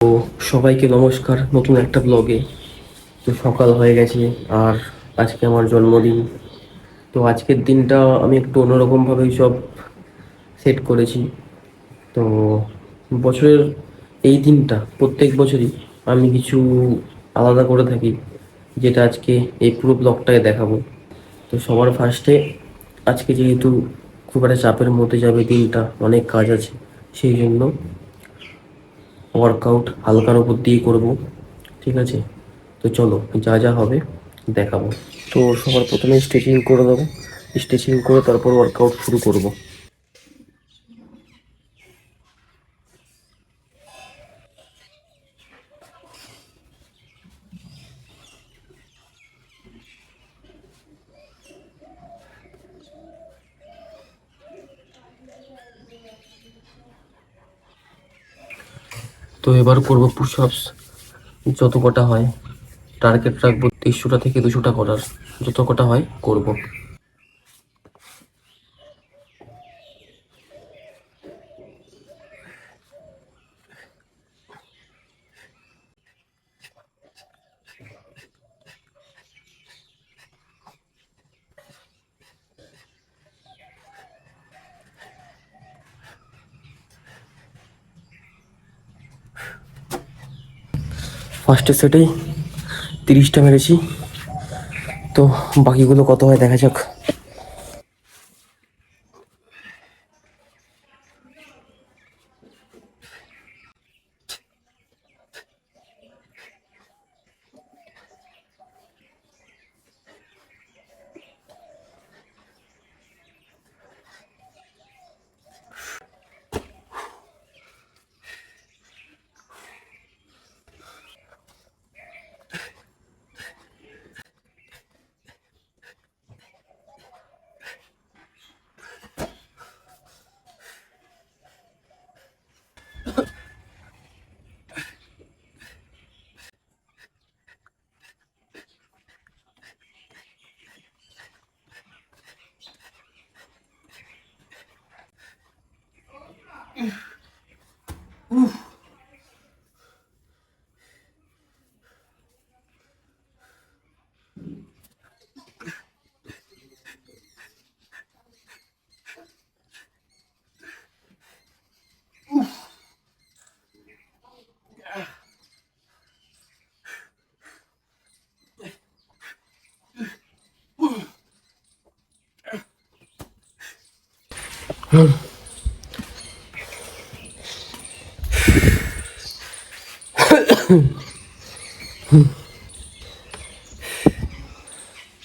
তো সবাইকে নমস্কার নতুন একটা ব্লগে তো সকাল হয়ে গেছে আর আজকে আমার জন্মদিন। তো আজকের দিনটা আমি একটু অন্যরকমভাবেই সব সেট করেছি। তো বছরের এই দিনটা, প্রত্যেক বছরই আমি কিছু আলাদা করে থাকি, যেটা আজকে এই পুরো ব্লগটায় দেখাবো। তো সবার ফার্স্টে আজকে যেহেতু খুব একটা চাপের মধ্যে যাবে দিনটা, অনেক কাজ আছে, সেই জন্য ওয়ার্কআউট হালকার উপর দিয়ে করব, ঠিক আছে? তো চলো, যা যা হবে দেখাবো। তো সবার প্রথমে স্ট্রেচিং করে দেবো। স্ট্রেচিং করে তারপর ওয়ার্কআউট শুরু করব। তো এবার করব পুশ আপস যত কটা হয় টার্গেট রাখব দেড়শোটা থেকে দুশোটা করার। যত কটা হয়, করব। ফার্স্টের সেটেই তিরিশটা মেরেছি। তো বাকিগুলো কত হয় দেখা যাক। Uf. Uf.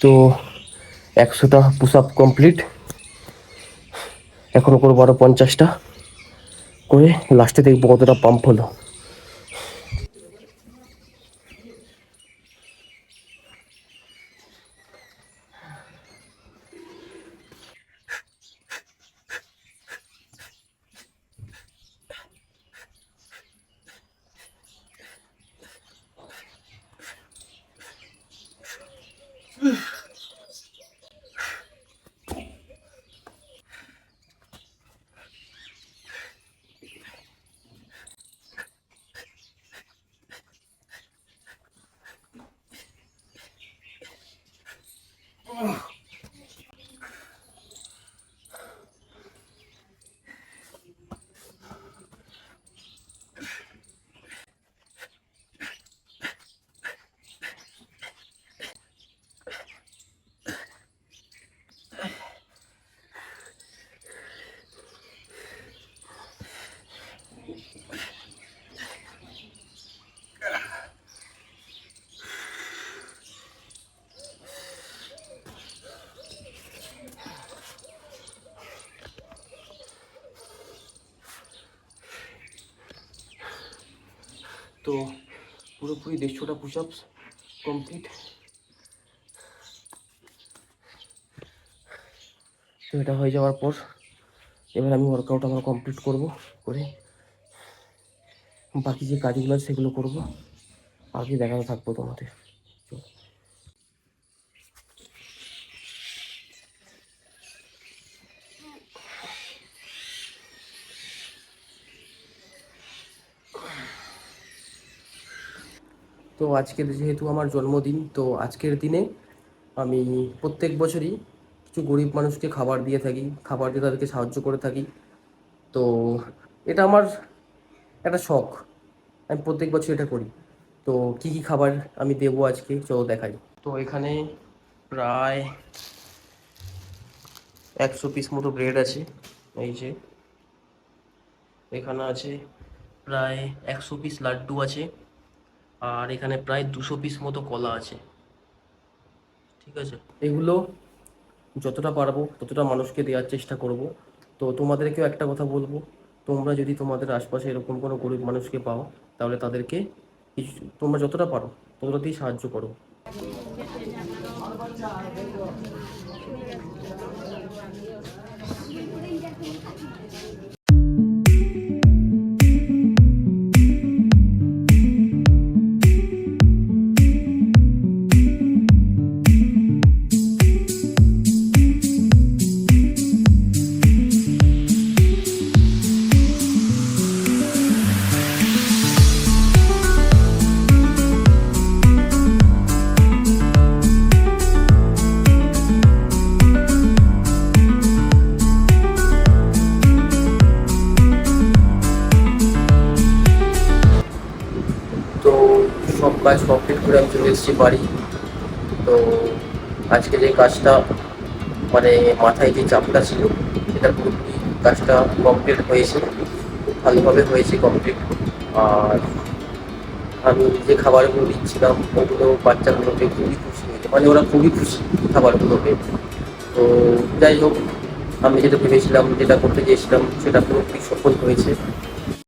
তো একশোটা পুশ আপ কমপ্লিট এখনও করব আরও পঞ্চাশটা। করে লাস্টে দেখব কতটা পাম্প হলো। তো পুরোপুরি দেড়শোটা পুশ আপস কমপ্লিট তো এটা হয়ে যাওয়ার পর এবার আমি ওয়ার্কআউট আমার কমপ্লিট করব করে বাকি যে কাজগুলো আছে সেগুলো করব। আগে দেখাতে থাকব তোমাদের। তো আজকের যেহেতু আমার জন্মদিন, তো আজকের দিনে আমি প্রত্যেক বছরই কিছু গরিব মানুষকে খাবার দিয়ে থাকি, খাবার দিয়ে তাদেরকে সাহায্য করে থাকি। তো এটা আমার একটা শখ। আমি প্রত্যেক বছর এটা করি। তো কি কি খাবার আমি দেবো আজকে, চলো দেখাই। তো এখানে প্রায় একশো পিস মতো ব্রেড আছে, এই যে। এখানে আছে প্রায় একশো পিস লাড্ডু আছে। আর এখানে প্রায় দুশো পিস মতো কলা আছে। ঠিক আছে? এগুলো যতটা পারব, ততটা মানুষকে দেওয়ার চেষ্টা করব। তো তোমাদেরকেও একটা কথা বলব, তোমরা যদি তোমাদের আশপাশে এরকম কোনো গরিব মানুষকে পাও, তাহলে তাদেরকে কিছু, তোমরা যতটা পারো, ততটাতেই সাহায্য করো। কাজ কমপ্লিট করে আমি চলে এসেছি বাড়ি। তো আজকে যে কাজটা মানে মাথায় যে চাপটা ছিল সেটা পুরোপুরি কাজটা কমপ্লিট হয়েছে, ভালোভাবে হয়েছে কমপ্লিট আর আমি যে খাবারগুলো দিচ্ছিলাম ওগুলো বাচ্চাগুলোকে খুবই খুশি হয়েছে। মানে ওরা খুবই খুশি খাবারগুলোকে। তো যাই হোক, আমি যেটা ভেবেছিলাম, যেটা করতে চেয়েছিলাম, সেটা পুরোপুরি সফল হয়েছে।